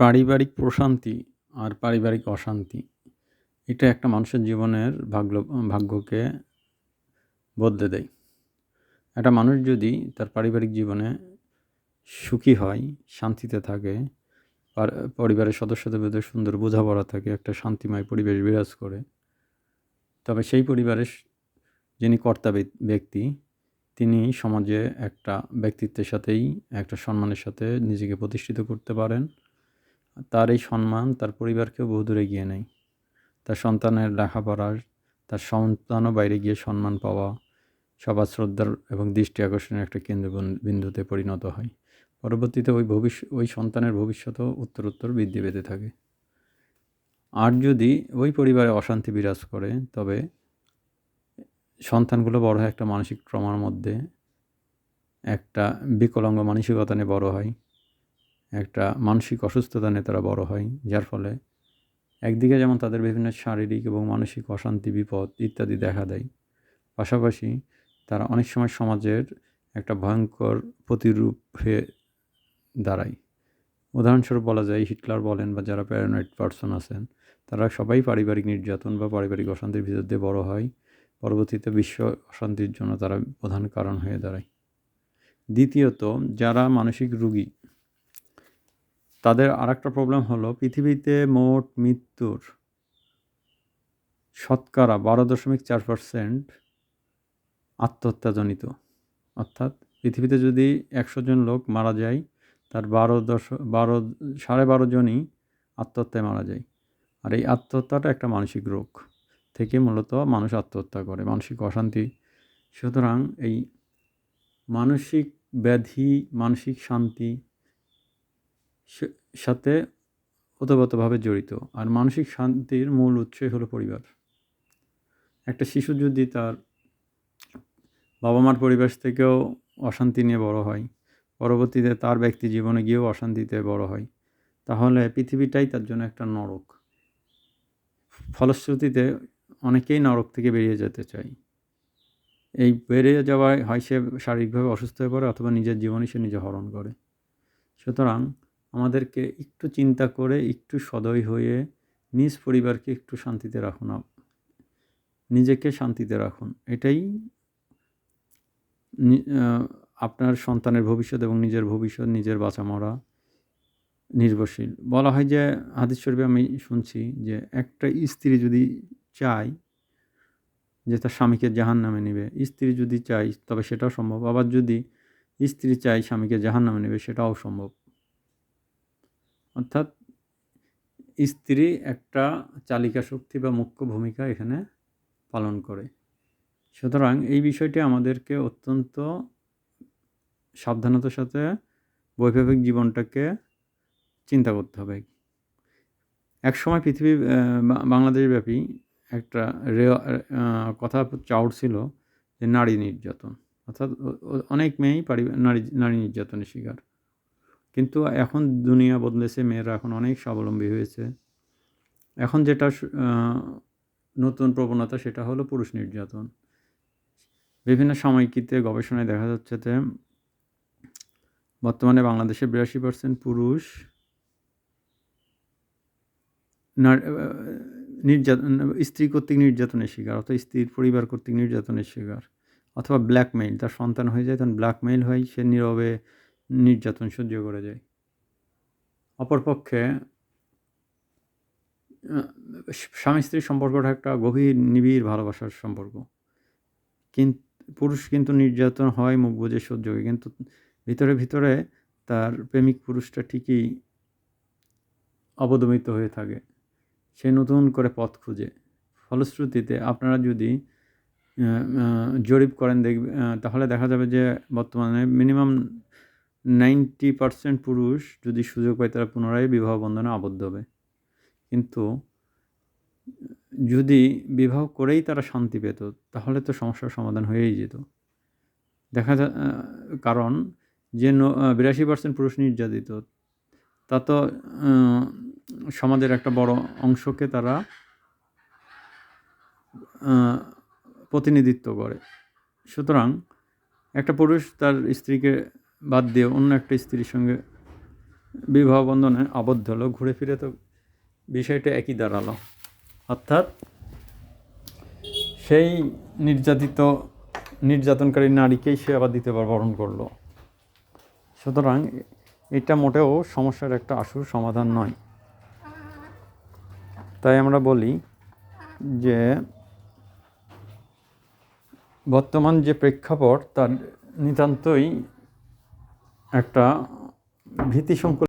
পারিবারিক প্রশান্তি আর পারিবারিক অশান্তি, এটা একটা মানুষের জীবনের ভাগ্য, ভাগ্যকে বদলে দেয়। একটা মানুষ যদি তার পারিবারিক জীবনে সুখী হয়, শান্তিতে থাকে পরিবারের সদস্যদের মধ্যে সুন্দর বোঝাপড়া থাকে, একটা শান্তিময় পরিবেশ বিরাজ করে, তবে সেই পরিবারের যিনি কর্তা ব্যক্তি, তিনি সমাজে একটা ব্যক্তিত্বের সাথেই, একটা সম্মানের সাথে নিজেকে প্রতিষ্ঠিত করতে পারেন। তার এই সম্মান তার পরিবারকেও বহুদূর এগিয়ে নেয়। তার সন্তানের লেখাপড়ার তার সন্তানও বাইরে গিয়ে সম্মান পাওয়া সবার শ্রদ্ধার এবং দৃষ্টি আকর্ষণের একটা কেন্দ্র বিন্দুতে পরিণত হয়। পরবর্তীতে ওই ভবিষ্যৎ ওই সন্তানের ভবিষ্যতও উত্তরোত্তর বৃদ্ধি পেতে থাকে। আর যদি ওই পরিবারে অশান্তি বিরাজ করে, তবে সন্তানগুলো বড় হয় একটা মানসিক ট্রমার মধ্যে একটা বিকলাঙ্গ মানসিকতা নিয়ে বড় হয়। একটা মানসিক অসুস্থতা নিয়ে তারা বড় হয়, যার ফলে একদিকে যেমন তাদের বিভিন্ন শারীরিক এবং মানসিক অশান্তি, বিপদ ইত্যাদি দেখা দেয়, পাশাপাশি তারা অনেক সময় সমাজের একটা ভয়ঙ্কর প্রতিরূপ হয়ে দাঁড়ায়। উদাহরণস্বরূপ বলা যায়, হিটলার বলেন বা যারা প্যারানয়েড পার্সন আছেন, তারা সবাই পারিবারিক নির্যাতন বা পারিবারিক অশান্তির ভিতর দিয়ে বড় হয়, পরবর্তীতে বিশ্ব অশান্তির জন্য তারা প্রধান কারণ হয়ে দাঁড়ায়। দ্বিতীয়ত, যারা মানসিক রুগী তাদের আর একটা প্রবলেম হলো, পৃথিবীতে মোট মৃত্যুর শতকরা বারো দশমিক চার পার্সেন্ট আত্মহত্যাজনিত। অর্থাৎ পৃথিবীতে যদি একশো জন লোক মারা যায়, তার বারো দশ, বারো, সাড়ে বারো জনই আত্মহত্যায় মারা যায়। আর এই আত্মহত্যাটা একটা মানসিক রোগ থেকে মূলত মানুষ আত্মহত্যা করে, মানসিক অশান্তি। সুতরাং এই মানসিক ব্যাধি, মানসিক শান্তি সাথে ওতপ্রোতভাবে জড়িত। আর মানসিক শান্তির মূল উৎসই হলো পরিবার। একটা শিশু যদি তার বাবা মার পরিবেশ থেকেও অশান্তি নিয়ে বড় হয়, পরবর্তীতে তার ব্যক্তি জীবনে গিয়েও অশান্তিতে বড় হয়, তাহলে পৃথিবীটাই তার জন্য একটা নরক। ফলশ্রুতিতে অনেকেই নরক থেকে বেরিয়ে যেতে চায়। এই বেরিয়ে যাওয়ায় হয় সে শারীরিকভাবে অসুস্থ হয়ে পড়ে অথবা নিজের জীবনই সে নিজে হরণ করে। সুতরাং আমাদেরকে একটু চিন্তা করে, একটু সদয় হয়ে নিজ পরিবারকে একটু শান্তিতে রাখুন। নিজেকে শান্তিতে রাখুন। এটাই আপনার সন্তানের ভবিষ্যৎ এবং নিজের ভবিষ্যৎ, নিজের বাঁচা মরা নির্ভরশীল। বলা হয় যে, হাদিস শরীফে আমি শুনছি যে, একটা স্ত্রী যদি চায় যে তার স্বামীকে জাহান নামে নেবে, স্ত্রী যদি চাই তবে সেটাও সম্ভব। আবার যদি স্ত্রী চাই স্বামীকে জাহান নামে নেবে, সেটাও সম্ভব। অর্থাৎ স্ত্রী একটা চালিকা শক্তি বা মুখ্য ভূমিকা এখানে পালন করে। সুতরাং এই বিষয়টি আমাদেরকে অত্যন্ত সাবধানতার সাথে বৈপ্লবিক জীবনটাকে চিন্তা করতে হবে। এক সময় পৃথিবী বাংলাদেশ ব্যাপী একটা রে কথা চাউর ছিল যে নারী নির্যাতন। অর্থাৎ অনেক মেয়েই নারী নারী নির্যাতনের শিকার। কিন্তু এখন দুনিয়া বদলেছে, মেয়েরা এখন অনেক স্বাবলম্বী হয়েছে। এখন যেটা নতুন প্রবণতা সেটা হলো পুরুষ নির্যাতন। বিভিন্ন সাময়িকীতে গবেষণায় দেখা যাচ্ছে যে বর্তমানে বাংলাদেশে বিরাশি পার্সেন্ট পুরুষ নির্যাতন স্ত্রী কর্তৃক নির্যাতনের শিকার অথবা স্ত্রীর পরিবার কর্তৃক নির্যাতনের শিকার, অথবা ব্ল্যাকমেইল তার সন্তান হয়ে যায়, তখন ব্ল্যাকমেইল হয়, সে নীরবে নির্যাতন সহ্য করে যায়। অপরপক্ষে স্বামী স্ত্রীর সম্পর্কটা একটা গভীর, নিবিড় ভালোবাসার সম্পর্ক। কিন্তু পুরুষ কিন্তু নির্যাতন হয় মুখ বুঝে সহ্য করে কিন্তু ভিতরে ভিতরে তার প্রেমিক পুরুষটা ঠিকই অবদমিত হয়ে থাকে। সে নতুন করে পথ খুঁজে। ফলশ্রুতিতে আপনারা যদি জরিপ করেন দেখবে তাহলে দেখা যাবে যে বর্তমানে মিনিমাম নাইনটি পারসেন্ট পুরুষ যদি সুযোগ পায় তারা পুনরায় বিবাহ বন্ধনে আবদ্ধ হবে। কিন্তু যদি বিবাহ করেই তারা শান্তি পেত, তাহলে তো সমস্যার সমাধান হয়েই যেত। দেখা যা কারণ যে বিরাশি পার্সেন্ট পুরুষ নির্যাতিত, তা তো সমাজের একটা বড় অংশকে তারা প্রতিনিধিত্ব করে। সুতরাং একটা পুরুষ তার স্ত্রীকে বাদ দিয়ে অন্য একটা স্ত্রীর সঙ্গে বিবাহ বন্ধনে আবদ্ধ হলো। ঘুরে ফিরে তো বিষয়টা একই দাঁড়াল। অর্থাৎ সেই নির্যাতিত, নির্যাতনকারী নারীকেই সে আবার দ্বিতীয়বার বরণ করল। সুতরাং এটা মোটেও সমস্যার একটা আশু সমাধান নয়। তাই আমরা বলি যে বর্তমান যে প্রেক্ষাপট, তার নিতান্তই একটা ভীতিসংকুল